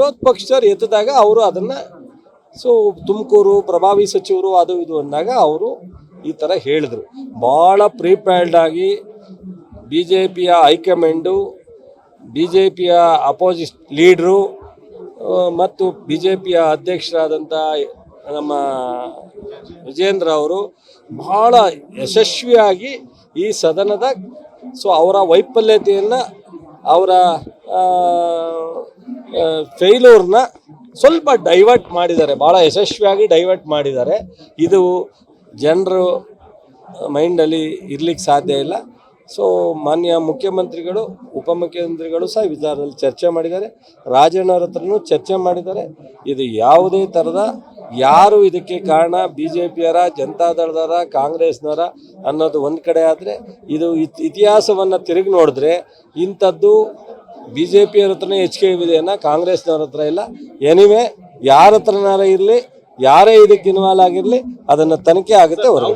ವಿರೋಧ ಪಕ್ಷದವ್ರು ಎತ್ತಿದಾಗ ಅವರು ಅದನ್ನು ಸೊ ತುಮಕೂರು ಪ್ರಭಾವಿ ಸಚಿವರು ಅದು ಇದು ಅಂದಾಗ ಅವರು ಈ ಥರ ಹೇಳಿದರು. ಭಾಳ ಪ್ರಿಪೇರ್ಡ್ ಆಗಿ ಬಿ ಜೆ ಪಿಯ ಹೈಕಮಾಂಡು ಬಿ ಜೆ ಪಿಯ ಅಪೋಸಿಟ್ ಲೀಡ್ರು ಮತ್ತು ಬಿ ಜೆ ಪಿಯ ಅಧ್ಯಕ್ಷರಾದಂಥ ನಮ್ಮ ವಿಜೇಂದ್ರ ಅವರು ಬಹಳ ಯಶಸ್ವಿಯಾಗಿ ಈ ಸದನದ ಸೊ ಅವರ ವೈಫಲ್ಯತೆಯನ್ನು ಅವರ ಫೇಲ್ಯೂರ್ನ ಸ್ವಲ್ಪ ಡೈವರ್ಟ್ ಮಾಡಿದ್ದಾರೆ. ಭಾಳ ಯಶಸ್ವಿಯಾಗಿ ಡೈವರ್ಟ್ ಮಾಡಿದ್ದಾರೆ. ಇದು ಜನರು ಮೈಂಡಲ್ಲಿ ಇರ್ಲಿಕ್ಕೆ ಸಾಧ್ಯ ಇಲ್ಲ. ಸೊ ಮಾನ್ಯ ಮುಖ್ಯಮಂತ್ರಿಗಳು, ಉಪಮುಖ್ಯಮಂತ್ರಿಗಳು ಸಹ ವಿಚಾರದಲ್ಲಿ ಚರ್ಚೆ ಮಾಡಿದ್ದಾರೆ. ರಾಜಣ್ಣವ್ರ ಹತ್ರನೂ ಚರ್ಚೆ ಮಾಡಿದ್ದಾರೆ. ಇದು ಯಾವುದೇ ಥರದ ಯಾರು ಇದಕ್ಕೆ ಕಾರಣ ಬಿ ಜೆ ಪಿಯರ ಜನತಾದಳದವರ ಕಾಂಗ್ರೆಸ್ನವರ ಅನ್ನೋದು ಒಂದು ಕಡೆ ಆದರೆ ಇದು ಇತ್, ಇತಿಹಾಸವನ್ನು ತಿರುಗಿ ನೋಡಿದ್ರೆ ಇಂಥದ್ದು ಬಿ ಜೆ ಪಿಯವ್ರ ಹತ್ರನೇ ಹೆಚ್ಚಿಗೆ ಇದೆಯನ್ನ ಕಾಂಗ್ರೆಸ್ನವ್ರ ಹತ್ರ ಇಲ್ಲ. ಎನಿವೆ ಯಾರ ಹತ್ರನಾರ ಇರಲಿ, ಯಾರೇ ಇದಕ್ಕೆ ಇನ್ವಾಲ್ವ್ ಆಗಿರಲಿ, ಅದನ್ನು ತನಿಖೆ ಆಗುತ್ತೆ ಹೊರಗಡೆ